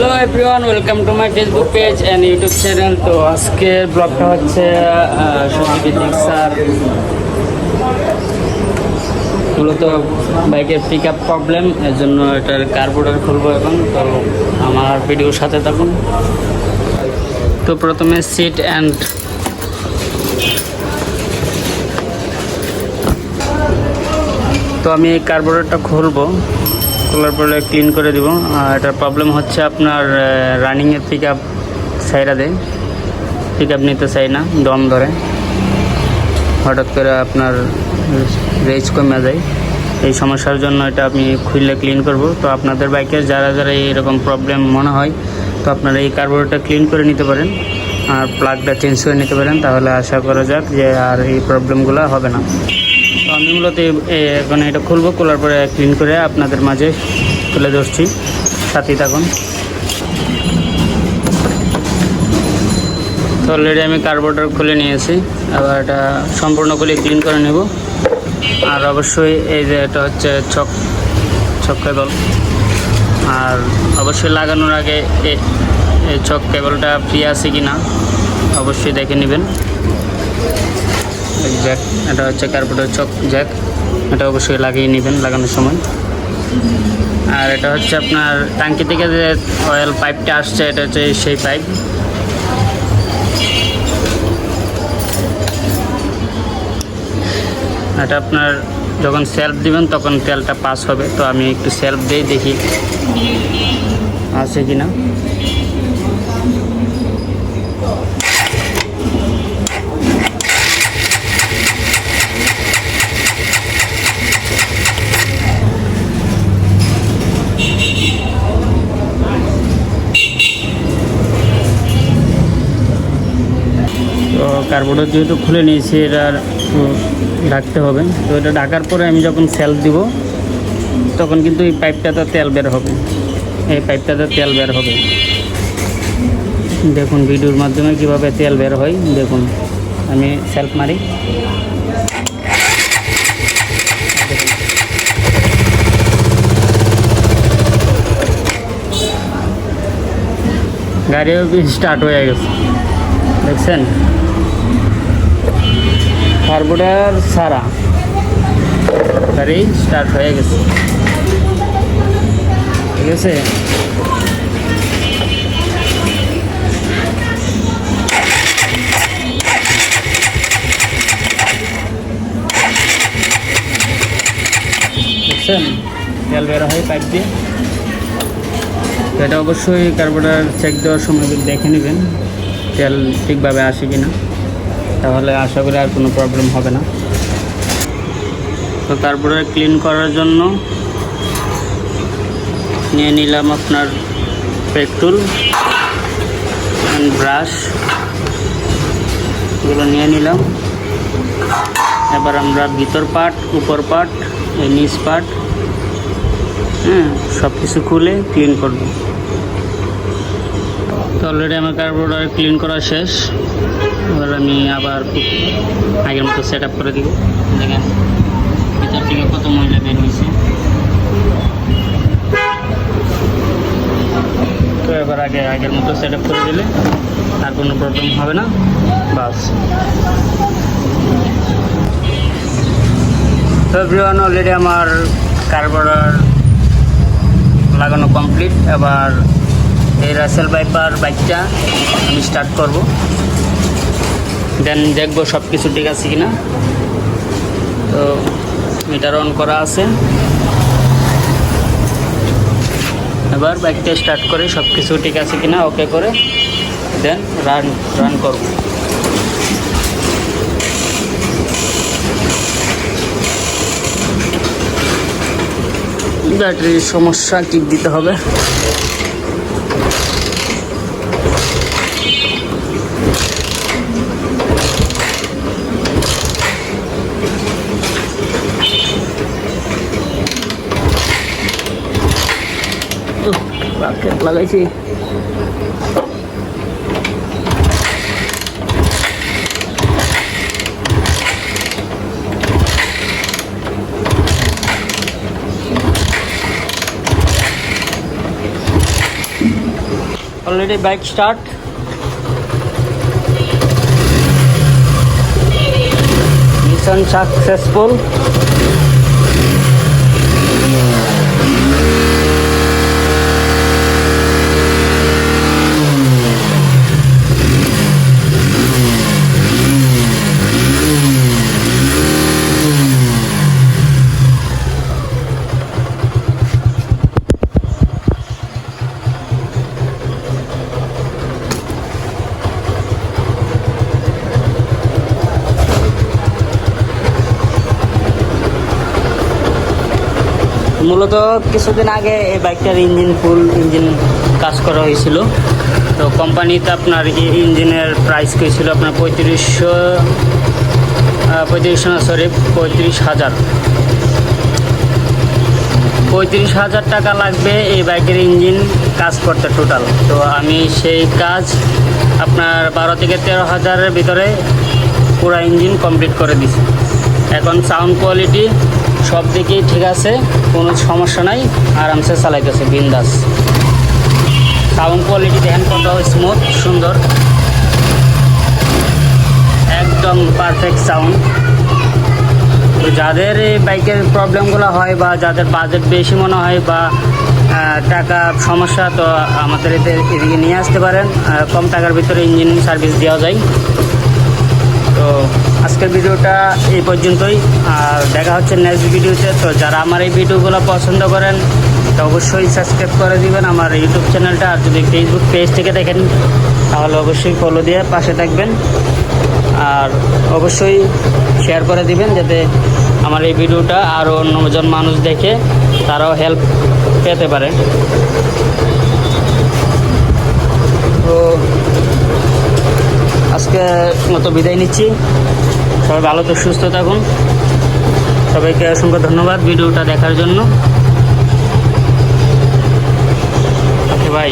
Hello everyone welcome to my Facebook page and YouTube channel তো আজকের ব্লগটা হচ্ছে সত্যি স্যার মূলত বাইকের পিক আপ প্রবলেম এর জন্য এটার কার্বোর্ডার খুলবো এখন। তো আমার ভিডিওর সাথে থাকুন। তো প্রথমে সিট অ্যান্ড তো আমি এই কার্বোরেটরটা খুলবো। খোলার পরে ক্লিন করে দিব। আর এটার প্রবলেম হচ্ছে আপনার রানিংয়ের পিক আপ সাইরা দেয়। পিক আপ নিতে চাই না, দম ধরে। হঠাৎ করে আপনার রেজ কমে যায়। এই সমস্যার জন্য এটা আমি খুললে ক্লিন করব। তো আপনাদের বাইকের যারা যারা এরকম প্রবলেম মনে হয়, তো আপনারা এই কার্বোরেটরটা ক্লিন করে নিতে পারেন। আর প্লাগটা চেঞ্জ করে নিতে পারেন। তাহলে আশা করা যাক যে আর এই প্রবলেমগুলো হবে না। আমি মূলত এখন এটা খুলবো, খোলার পরে ক্লিন করে আপনাদের মাঝে তুলে ধরছি। সাথেই থাকুন। তো অলরেডি আমি কার্বোর্ডার খুলে নিয়েছি। এবার এটা সম্পূর্ণ খুলে ক্লিন করে নেব। আর অবশ্যই এই যে এটা হচ্ছে ছক ছক কেবল আর অবশ্যই লাগানোর আগে এই ছক কেবলটা ফ্রি আছে কি না অবশ্যই দেখে নেবেন। জ্যাক। এটা হচ্ছে কার্পেটের চক জ্যাক। এটা অবশ্যই লাগিয়ে নেবেন লাগানোর সময়। আর এটা হচ্ছে আপনার ট্যাঙ্কি থেকে যে অয়েল পাইপটা আসছে, এটা হচ্ছে সেই পাইপ এটা আপনার যখন সেলফ দিবেন, তখন তেলটা পাস হবে। তো আমি একটু সেলফ দিই, দেখি আছে কি না কার্বোর্ডার যেহেতু খুলে নিয়েছি, এটা ঢাকতে হবে। তো এটা ঢাকার পরে আমি যখন সেল দিব, তখন কিন্তু এই পাইপটাতে তেল বের হবে। এই পাইপটাতে তেল বের হবে। দেখুন ভিডিওর মাধ্যমে কীভাবে তেল বের হয়। দেখুন, আমি সেলফ মারি। গাড়িও স্টার্ট হয়ে গেছে। দেখছেন? কার্বোর্ডার সারা। গাড়ি স্টার্ট হয়ে গেছে। ঠিক আছে? দেখছেন? তেল বের হয় পাইপ দিয়ে। এটা অবশ্যই কার্বোর্ডার চেক দেওয়ার সময় দেখে নেবেন তেল ঠিকভাবে আসে কি না তাহলে আশা করি আর কোনো প্রবলেম হবে না। তো তারপরে ক্লিন করার জন্য নিয়ে নিলাম আপনার পেট্রোল ব্রাশ এগুলো নিয়ে নিলাম। এবার আমরা ভিতর পার্ট উপর পার্ট এই নিচ পার্ট হ্যাঁ সব কিছু খুলে ক্লিন করব। তো অলরেডি আমার কার্বোর্ডার ক্লিন করা শেষ। এবার আমি আবার খুব আগের মতো সেট আপ করে দিব। দেখেন, ভিতর থেকে কত ময়লা বের হয়েছে। তো এবার আগে আগের মতো সেট আপ করে দিলে আর কোনো প্রবলেম হবে না। বাস। তো এভরিওয়ান অলরেডি আমার কার্বোর্ডার লাগানো কমপ্লিট এবার এই রাসেল বাইপার বাইকটা আমি স্টার্ট করব। দেন দেখব সব কিছু ঠিক আছে কিনা। তো মিটার অন করা আছে। এবার বাইকটা স্টার্ট করে সব কিছু ঠিক আছে কিনা ওকে করে। দেন রান রান করব। ব্যাটারির সমস্যা কিক দিতে হবে। রাখে লাগাইছি already bike start mission successful মূলত কিছুদিন আগে এই বাইকটার ইঞ্জিন ফুল ইঞ্জিন কাজ করা হয়েছিল। তো কোম্পানিতে আপনার ইঞ্জিনের প্রাইস ছিল আপনার পঁয়ত্রিশশো পঁয়ত্রিশশো না সরি পঁয়ত্রিশ হাজার। পঁয়ত্রিশ হাজার টাকা লাগবে এই বাইকের ইঞ্জিন কাজ করতে টোটাল তো আমি সেই কাজ আপনার বারো থেকে তেরো হাজারের ভিতরে পুরো ইঞ্জিন কমপ্লিট করে দিছি। এখন সাউন্ড কোয়ালিটি সব দিকেই ঠিক আছে, কোনো সমস্যা নাই। আরামসে চালাইতেছে, বিন্দাস। সাউন্ড কোয়ালিটি দেখেন কত স্মুথ সুন্দর। একদম পারফেক্ট সাউন্ড তো যাদের এই বাইকের প্রবলেমগুলো হয় বা যাদের বাজেট বেশি মনে হয় বা টাকা সমস্যা, তো আমাদের এদিকে নিয়ে আসতে পারেন। কম টাকার ভিতরে ইঞ্জিন সার্ভিস দেওয়া যায়। আজকের ভিডিওটা এই পর্যন্তই। আর দেখা হচ্ছে নেক্সট ভিডিওতে তো যারা আমার এই ভিডিওগুলো পছন্দ করেন, তো অবশ্যই সাবস্ক্রাইব করে দিবেন আমার ইউটিউব চ্যানেলটা আর যদি ফেসবুক পেজ থেকে দেখেন, তাহলে অবশ্যই ফলো দিয়ে পাশে থাকবেন। আর অবশ্যই শেয়ার করে দিবেন, যাতে আমার এই ভিডিওটা আরও অন্যজন মানুষ দেখে, তারাও হেল্প পেতে পারে। তো আজকে মতো বিদায় নিচ্ছি। সবাই ভালো তো সুস্থ থাকুন। সবাইকে অসংখ্য ধন্যবাদ ভিডিওটা দেখার জন্য। ওকে ভাই